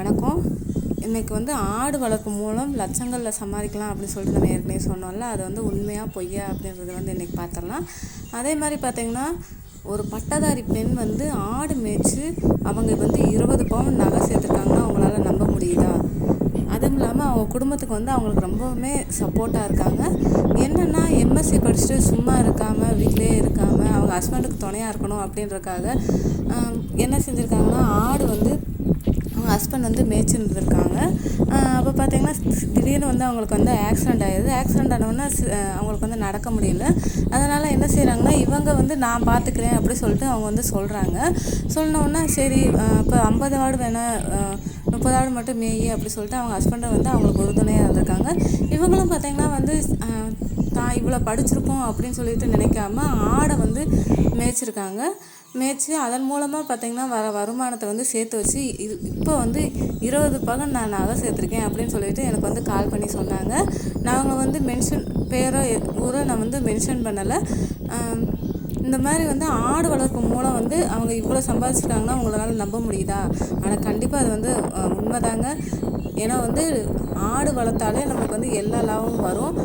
வணக்கம். இன்றைக்கி வந்து ஆடு வளர்ப்பு மூலம் லட்சங்களில் சம்பாதிக்கலாம் அப்படின்னு சொல்லிட்டு நம்ம ஏற்கனவே சொன்னோம்ல அது வந்து உண்மையாக பொய்யா அப்படின்றத வந்து இன்றைக்கி பார்த்துடலாம் அதே மாதிரி பார்த்திங்கன்னா ஒரு பட்டதாரி பெண் வந்து ஆடு மேய்ச்சி அவங்க வந்து இருபது பவுன் நகை சேர்த்துருக்காங்கன்னா அவங்களால நம்ப முடியுதா? அதுவும் இல்லாமல் அவங்க குடும்பத்துக்கு வந்து அவங்களுக்கு ரொம்பவுமே சப்போர்ட்டாக இருக்காங்க. என்னென்னா எம்எஸ்சி படிச்சுட்டு சும்மா இருக்காமல் வீட்டிலே இருக்காமல் அவங்க ஹஸ்பண்டுக்கு துணையாக இருக்கணும் அப்படின்றக்காக என்ன செஞ்சுருக்காங்கன்னா ஆடு வந்து அவங்க ஹஸ்பண்ட் வந்து மேய்ச்சிருந்துருக்காங்க. அப்போ பார்த்தீங்கன்னா திடீர்னு வந்து அவங்களுக்கு வந்து ஆக்சிடெண்ட் ஆயிடுது. ஆக்சிடெண்ட் ஆனவுடனே அவங்களுக்கு வந்து நடக்க முடியல. அதனால் என்ன செய்கிறாங்கன்னா இவங்க வந்து நான் பார்த்துக்கிறேன் அப்படி சொல்லிட்டு அவங்க வந்து சொல்கிறாங்க சொன்னோடனே சரி இப்போ ஐம்பது ஆடு வேணால் முப்பது ஆடு மட்டும் மேய் அப்படி சொல்லிட்டு அவங்க ஹஸ்பண்டை வந்து அவங்களுக்கு உறுதுணையாக இருந்திருக்காங்க. இவங்களும் பார்த்தீங்கன்னா வந்து தான் இவ்வளோ படிச்சிருக்கோம் அப்படின்னு சொல்லிட்டு நினைக்காம ஆடை வந்து மேய்ச்சிருக்காங்க. மேய்ச்சி அதன் மூலமாக பார்த்தீங்கன்னா வர வருமானத்தை வந்து சேர்த்து வச்சு இது இப்போ வந்து இருபது பகம் நான் நகை சேர்த்துருக்கேன் அப்படின்னு சொல்லிட்டு எனக்கு வந்து கால் பண்ணி சொன்னாங்க. நாங்கள் வந்து மென்ஷன் பேரோ எ- ஊரோ நான் வந்து மென்ஷன் பண்ணலை. இந்த மாதிரி வந்து ஆடு வளர்ப்பு மூலம் வந்து அவங்க இவ்வளோ சம்பாதிச்சிருக்காங்கன்னா உங்களால் நம்ப முடியுதா? ஆனால் கண்டிப்பாக அது வந்து உண்மைதாங்க. ஏன்னா வந்து ஆடு வளர்த்தாலே நமக்கு வந்து எல்லா லாபமும் வரும்.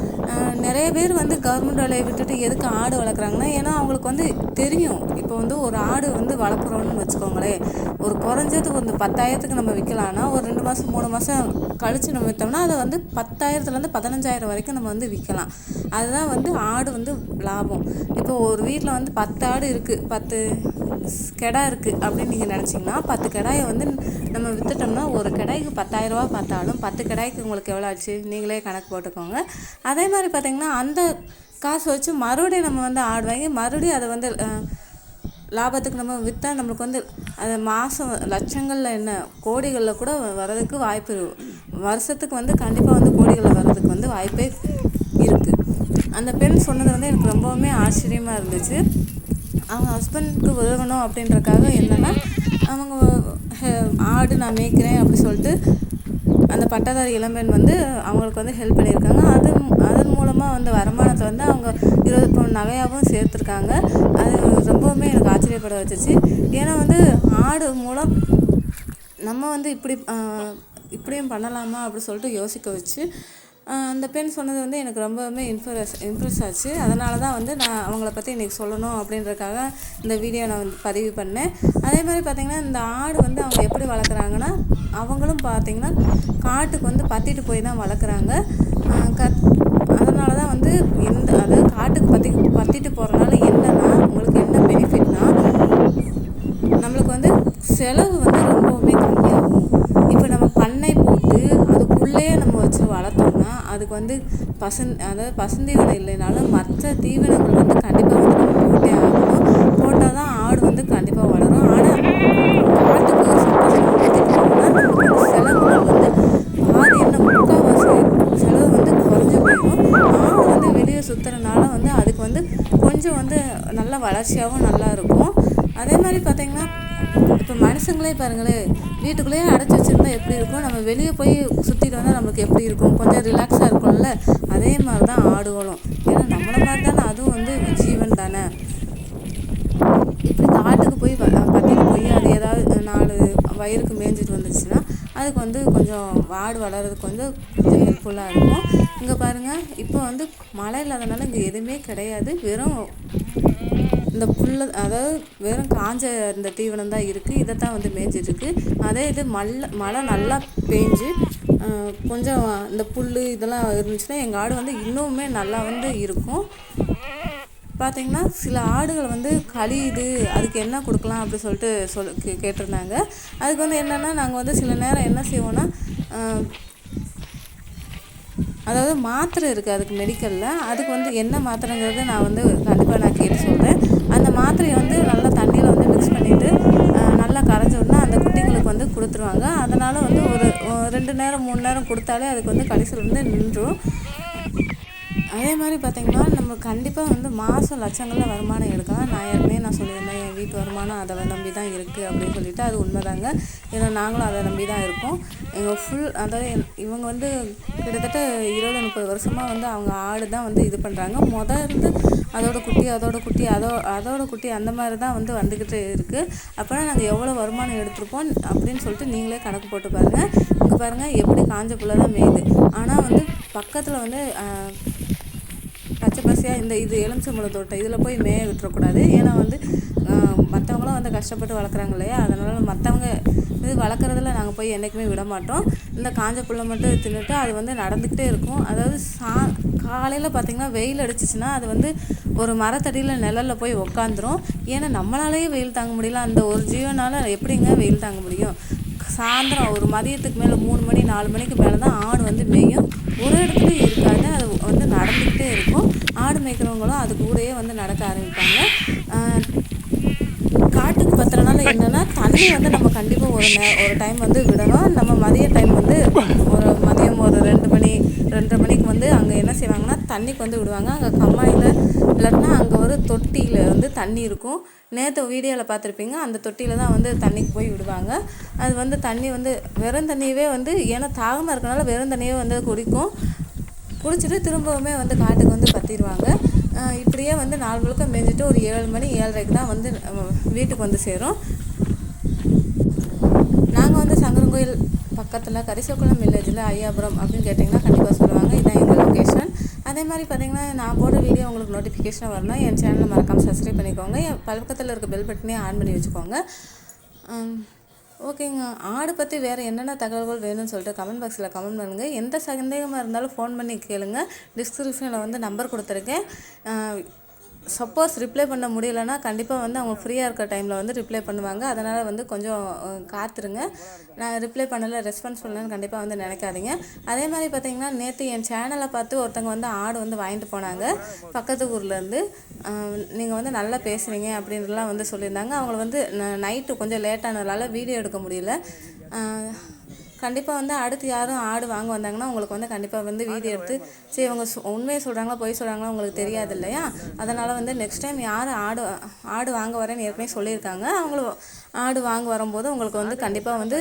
நிறைய பேர் வந்து கவர்மெண்ட் வேலையை விட்டுட்டு எதுக்கு ஆடு வளர்க்குறாங்கன்னா ஏன்னா அவங்களுக்கு வந்து தெரியும். இப்போ வந்து ஒரு ஆடு வந்து வளர்க்குறோன்னு வச்சுக்கோங்களேன். ஒரு குறைஞ்சது வந்து பத்தாயிரத்துக்கு நம்ம விற்கலான்னா ஒரு ரெண்டு மாதம் மூணு மாதம் கழித்து நம்ம விற்றோம்னா அதை வந்து பத்தாயிரத்துலேருந்து பதினஞ்சாயிரம் வரைக்கும் நம்ம வந்து விற்கலாம். அதுதான் வந்து ஆடு வந்து லாபம். இப்போ ஒரு வீட்டில் வந்து பத்து ஆடு இருக்குது பத்து கெடா இருக்குது அப்படின்னு நீங்கள் நினச்சிங்கன்னா பத்து கடாயை வந்து நம்ம விற்றுட்டோம்னா ஒரு கடாய்க்கு பத்தாயிரரூபா பார்த்தாலும் பத்து கடாய்க்கு உங்களுக்கு எவ்வளோ ஆச்சு? நீங்களே கணக்கு போட்டுக்கோங்க. அதே மாதிரி பார்த்தீங்கன்னா அந்த காசு வச்சு மறுபடியும் நம்ம வந்து ஆடு வாங்கி மறுபடியும் அதை வந்து லாபத்துக்கு நம்ம விற்றா நம்மளுக்கு வந்து அது மாதம் லட்சங்களில் என்ன கோடிகளில் கூட வர்றதுக்கு வாய்ப்பு வருஷத்துக்கு வந்து கண்டிப்பாக வந்து கோடிகளில் வர்றதுக்கு வந்து வாய்ப்பே இருக்குது அந்த பெண் சொன்னது வந்து எனக்கு ரொம்பவுமே ஆச்சரியமாக இருந்துச்சு. அவங்க ஹஸ்பண்டுக்கு உதவணும் அப்படின்றக்காக என்னென்னா அவங்க ஹெ- ஆடு நான் மேய்க்கிறேன் அப்படி சொல்லிட்டு அந்த பட்டதாரி இளம்பெண் வந்து அவங்களுக்கு வந்து ஹெல்ப் பண்ணியிருக்காங்க. அது அதன் மூலமாக வந்து வருமானத்தை வந்து அவங்க இருபது பவுன் நகையாகவும் சேர்த்துருக்காங்க. அது ரொம்பவுமே எனக்கு ஆச்சரியப்பட வச்சுச்சு. ஏன்னா வந்து ஆடு மூலம் நம்ம வந்து இப்படி இப்படியும் பண்ணலாமா அப்படி சொல்லிட்டு யோசிக்க வச்சு அந்த பெண் சொன்னது வந்து எனக்கு ரொம்பவுமே இன்ஃப்ரெஸ் இம்ப்ரெஸ் ஆச்சு. அதனால தான் வந்து நான் அவங்கள பற்றி இன்றைக்கி சொல்லணும் அப்படின்றதுக்காக இந்த வீடியோ நான் வந்து பதிவு பண்ணேன். அதே மாதிரி பார்த்திங்கன்னா இந்த ஆடு வந்து அவங்க எப்படி வளர்க்குறாங்கன்னா அவங்களும் பார்த்திங்கன்னா காட்டுக்கு வந்து பத்திட்டு போய் தான் வளர்க்குறாங்க கத் அதனால தான் வந்து எந்த அதாவது காட்டுக்கு பற்றி பத்திட்டு போகிறனால என்னன்னா உங்களுக்கு என்ன பெனிஃபிட்னா நம்மளுக்கு வந்து செலவு வந்து ரொம்பவுமே கம்மியாகும் இப்போ நம்ம பண்ணை போட்டு அதுக்குள்ளேயே நம்ம வச்சு வளர்த்தோம்னா அதுக்கு வந்து பசன் அதாவது பசுந்தீவனம் இல்லைனாலும் மற்ற தீவனங்கள் வந்து கண்டிப்பாக வந்து நம்ம போட்டே ஆகணும். போட்டால் தான் ஆடு வந்து கண்டிப்பாக வளரும். ஆனால் ஆட்டுக்கு சப்போஸ் வந்து செலவுகள் வந்து பாதி என்ன முக்கால்வாசி செலவு வந்து குறைஞ்சி போயிடும். ஆடு வந்து வெளியே சுற்றுறனால வந்து அதுக்கு வந்து கொஞ்சம் வந்து நல்ல வளர்ச்சியாகவும் நல்லா இருக்கும். அதே மாதிரி பார்த்தீங்கன்னா இப்போ மனுஷங்களே பாருங்களேன் வீட்டுக்குள்ளேயே அடைச்சி வச்சுருந்தா எப்படி இருக்கும்? நம்ம வெளியே போய் சுற்றிட்டு வந்தால் நம்மளுக்கு எப்படி இருக்கும்? கொஞ்சம் ரிலாக்ஸாக இருக்கும்ல? அதே மாதிரி தான் ஆடுகளும். ஏன்னா நம்மளை மாதிரி தானே அதுவும் வந்து ஜீவன் தானே. இப்படி காட்டுக்கு போய் பத்திரிக்கை போய் அது ஏதாவது நாலு வயிறுக்கு மேய்ஞ்சிட்டு வந்துச்சுன்னா அதுக்கு வந்து கொஞ்சம் வாடு வளர்கிறதுக்கு வந்து கொஞ்சம் ஹெல்ப்ஃபுல்லாக இருக்கும். இங்கே பாருங்கள் இப்போ வந்து மழை இல்லாதனால இங்கே எதுவுமே கிடையாது. வெறும் இந்த புல்ல அதாவது வெறும் காஞ்ச இந்த தீவனம் தான் இருக்குது இதை தான் வந்து மேய்ஞ்சிட்ருக்கு அதே இது மல்ல மழை நல்லா பேஞ்சு கொஞ்சம் இந்த புல் இதெல்லாம் இருந்துச்சுன்னா எங்கள் ஆடு வந்து இன்னுமே நல்லா வந்து இருக்கும். பார்த்தீங்கன்னா சில ஆடுகள் வந்து கழியுது அதுக்கு என்ன கொடுக்கலாம் அப்படி சொல்லிட்டு சொல் கே- கேட்டிருந்தாங்க. அதுக்கு வந்து என்னென்னா நாங்கள் வந்து சில நேரம் என்ன செய்வோன்னா அதாவது மாத்திரை இருக்குது அதுக்கு மெடிக்கலில் அதுக்கு வந்து என்ன மாத்திரைங்கிறது நான் வந்து கண்டிப்பாக நான் கேட்டு சொல்கிறேன் மாத்திரையை வந்து நல்லா தண்ணியில் வந்து மிக்ஸ் பண்ணிவிட்டு நல்லா கரைஞ்ச உடனே அந்த குட்டிங்களுக்கு வந்து கொடுத்துருவாங்க. அதனால் வந்து ஒரு ரெண்டு நேரம் மூணு நேரம் கொடுத்தாலே அதுக்கு வந்து கழிச்சல் வந்து நின்றும். அதே மாதிரி பார்த்திங்கன்னா நம்ம கண்டிப்பாக வந்து மாதம் லட்சங்களில் வருமானம் எடுக்கலாம். நான் ஏற்கனவே நான் சொல்லியிருந்தேன் என் வீட்டு வருமானம் அதை நம்பி தான் இருக்குது அப்படின்னு சொல்லிட்டு அது உண்மைதாங்க. ஏன்னா நாங்களும் அதை நம்பி தான் இருக்கோம். எங்கள் ஃபுல் அதாவது இவங்க வந்து கிட்டத்தட்ட இருபது முப்பது வருஷமாக வந்து அவங்க ஆடு தான் வந்து இது பண்ணுறாங்க மொதல் இருந்து அதோட குட்டி அதோட குட்டி அதோ அதோட குட்டி அந்த மாதிரி தான் வந்து வந்துக்கிட்டு இருக்குது அப்போனா நாங்கள் எவ்வளோ வருமானம் எடுத்திருப்போம் அப்படின்னு சொல்லிட்டு நீங்களே கணக்கு போட்டு பாருங்கள் இங்கே பாருங்கள் எப்படி காஞ்ச புள்ள தான் மேயுது. ஆனால் வந்து பக்கத்தில் வந்து பச்சை பசையாக இந்த இது எலுமிச்சம்பழ தோட்டம் இதில் போய் மேய விட்டுறக்கூடாது. ஏன்னா வந்து மற்றவங்களும் வந்து கஷ்டப்பட்டு வளர்க்குறாங்க இல்லையா? அதனால் மற்றவங்க இது வளர்க்குறதுல நாங்கள் போய் என்றைக்குமே விட மாட்டோம். இந்த காஞ்ச புல்லை மட்டும் தின்னுட்டு அது வந்து நடந்துக்கிட்டே இருக்கும். அதாவது சா காலையில் பார்த்திங்கன்னா வெயில் அடிச்சிச்சுன்னா அது வந்து ஒரு மரத்தடியில் நிழலில் போய் உக்காந்துரும். ஏன்னா நம்மளாலேயே வெயில் தாங்க முடியல. அந்த ஒரு ஜீவனால் எப்படிங்க வெயில் தாங்க முடியும்? சாயந்தரம் ஒரு மதியத்துக்கு மேலே மூணு மணி நாலு மணிக்கு மேலே தான் ஆடு வந்து மேயும். ஒரு இடத்துல இருக்காது. அது வந்து நடந்துக்கிட்டே இருக்கும். ஆடு மேய்க்கிறவங்களும் அது கூடயே வந்து நடக்க ஆரம்பிப்பாங்க. காட்டுக்கு பத்திரனால என்னென்னா தண்ணி வந்து நம்ம கண்டிப்பாக ஒரு நே ஒரு டைம் வந்து விடணும். நம்ம மதிய டைம் வந்து ஒரு மதியம் ஒரு ரெண்டு மணி ரெண்டரை மணிக்கு வந்து அங்கே என்ன செய்வாங்கன்னா தண்ணிக்கு வந்து விடுவாங்க. அங்கே கம்மாயில் இல்லாட்டினா அங்கே ஒரு தொட்டியில் வந்து தண்ணி இருக்கும். நேற்று வீடியோவில் பார்த்துருப்பீங்க அந்த தொட்டியில் தான் வந்து தண்ணிக்கு போய் விடுவாங்க. அது வந்து தண்ணி வந்து வெறும் தண்ணியவே வந்து ஏன்னா தாகமாக இருக்கனால வெறும் தண்ணியே வந்து குடிக்கும். குடிச்சிட்டு திரும்பவுமே வந்து காட்டுக்கு வந்து பற்றிடுவாங்க இப்படியே வந்து நாலு முழுக்க மேய்ஞ்சிட்டு ஒரு ஏழு மணி ஏழரைக்கு தான் வந்து வீட்டுக்கு வந்து சேரும். நாங்கள் வந்து சங்கரங்கோயில் பக்கத்தில் கரிசக்குளம் வில்லேஜில் ஐயாபுரம் அப்படின்னு கேட்டிங்கன்னா கண்டிப்பாக சொல்லுவாங்க. இதான் எங்கள் லொக்கேஷன் அதே மாதிரி பார்த்தீங்கன்னா நான் போடுற வீடியோ உங்களுக்கு நோட்டிஃபிகேஷன் வரணும். என் சேனலை மறக்காமல் சப்ஸ்கிரைப் பண்ணிக்கோங்க. என் பக்கத்தில் இருக்க பெல் பட்டனே ஆன் பண்ணி வச்சுக்கோங்க. ஓகேங்க. ஆடு பற்றி வேறு என்னென்ன தகவல்கள் வேணும்னு சொல்லிட்டு கமெண்ட் பாக்ஸில் கமெண்ட் பண்ணுங்கள் எந்த சந்தேகமாக இருந்தாலும் ஃபோன் பண்ணி கேளுங்க. டிஸ்கிரிப்ஷனில் வந்து நம்பர் கொடுத்துருக்கேன். சப்போஸ் ரிப்ளை பண்ண முடியலன்னா கண்டிப்பாக வந்து அவங்க ஃப்ரீயாக இருக்க டைமில் வந்து ரிப்ளை பண்ணுவாங்க. அதனால் வந்து கொஞ்சம் காத்துருங்க. நான் ரிப்ளை பண்ணலை ரெஸ்பான்ஸ் பண்ணலன்னு கண்டிப்பாக வந்து நினைக்காதீங்க. அதே மாதிரி பார்த்தீங்கன்னா நேற்று என் சேனலை பார்த்து ஒருத்தவங்க வந்து ஆடு வந்து வாங்கிட்டு போனாங்க. பக்கத்து ஊர்லேருந்து நீங்கள் வந்து நல்லா பேசுகிறீங்க அப்படின்றலாம் வந்து சொல்லியிருந்தாங்க. அவங்கள வந்து நைட்டு கொஞ்சம் லேட்டானதுனால வீடியோ எடுக்க முடியல. கண்டிப்பாக வந்து அடுத்து யாரும் ஆடு வாங்க வந்தாங்கன்னா உங்களுக்கு வந்து கண்டிப்பாக வந்து வீடியோ எடுத்து சரி இவங்க சொ- உண்மையை சொல்கிறாங்களா பொய் சொல்கிறாங்களா உங்களுக்கு தெரியாது இல்லையா? அதனால் வந்து நெக்ஸ்ட் டைம் யார் ஆடு ஆடு வாங்க வரேன்னு ஏற்கனவே சொல்லியிருக்காங்க. அவங்களும் ஆடு வாங்க வரும்போது உங்களுக்கு வந்து கண்டிப்பாக வந்து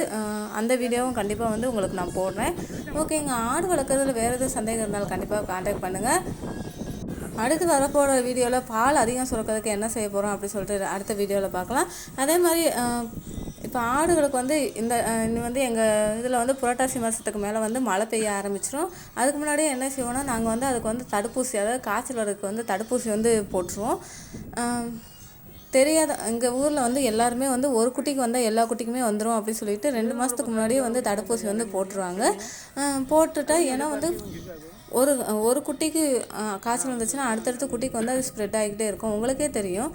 அந்த வீடியோவும் கண்டிப்பாக வந்து உங்களுக்கு நான் போடுறேன். ஓகேங்க ஆடு வளர்க்குறதுல வேறு எதுவும் சந்தேகம் இருந்தாலும் கண்டிப்பாக காண்டாக்ட் பண்ணுங்கள் அடுத்து வரப்போகிற வீடியோவில் பால் அதிகம் சுரக்கிறதுக்கு என்ன செய்ய போகிறோம் அப்படி சொல்லிட்டு அடுத்த வீடியோவில் பார்க்கலாம். அதே மாதிரி இப்போ ஆடுகளுக்கு வந்து இந்த வந்து எங்கள் இதில் வந்து புரட்டாசி மாதத்துக்கு மேலே வந்து மழை பெய்ய ஆரம்பிச்சிடும் அதுக்கு முன்னாடியே என்ன செய்வோம்னா நாங்கள் வந்து அதுக்கு வந்து தடுப்பூசி அதாவது காய்ச்சல் வரதுக்கு வந்து தடுப்பூசி வந்து போட்டுருவோம். தெரியாத எங்கள் ஊரில் வந்து எல்லாருமே வந்து ஒரு குட்டிக்கு வந்தால் எல்லா குட்டிக்குமே வந்துடும் அப்படின்னு சொல்லிட்டு ரெண்டு மாதத்துக்கு முன்னாடியே வந்து தடுப்பூசி வந்து போட்டுருவாங்க. போட்டுட்டா ஏன்னா வந்து ஒரு ஒரு குட்டிக்கு காய்ச்சல் வந்துச்சுன்னா அடுத்தடுத்த குட்டிக்கு வந்து அது ஸ்ப்ரெட் ஆகிக்கிட்டே இருக்கும். உங்களுக்கே தெரியும்.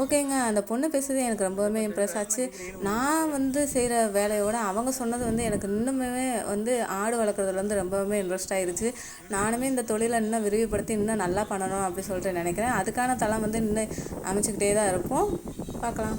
ஓகேங்க அந்த பொண்ணு பேசுறது எனக்கு ரொம்பவுமே இம்ப்ரெஸ் ஆச்சு. நான் வந்து செய்கிற வேலையோட அவங்க சொன்னது வந்து எனக்கு இன்னுமே வந்து ஆடு வளர்க்குறதுல வந்து ரொம்பவுமே இன்ட்ரெஸ்ட் ஆயிருச்சு. நானுமே இந்த தொழிலை இன்னும் விரிவுபடுத்தி இன்னும் நல்லா பண்ணணும் அப்படின்னு சொல்லிட்டு நினைக்கிறேன். அதுக்கான தளம் வந்து இன்னும் அமைச்சுக்கிட்டே தான் இருப்போம் பார்க்கலாம்.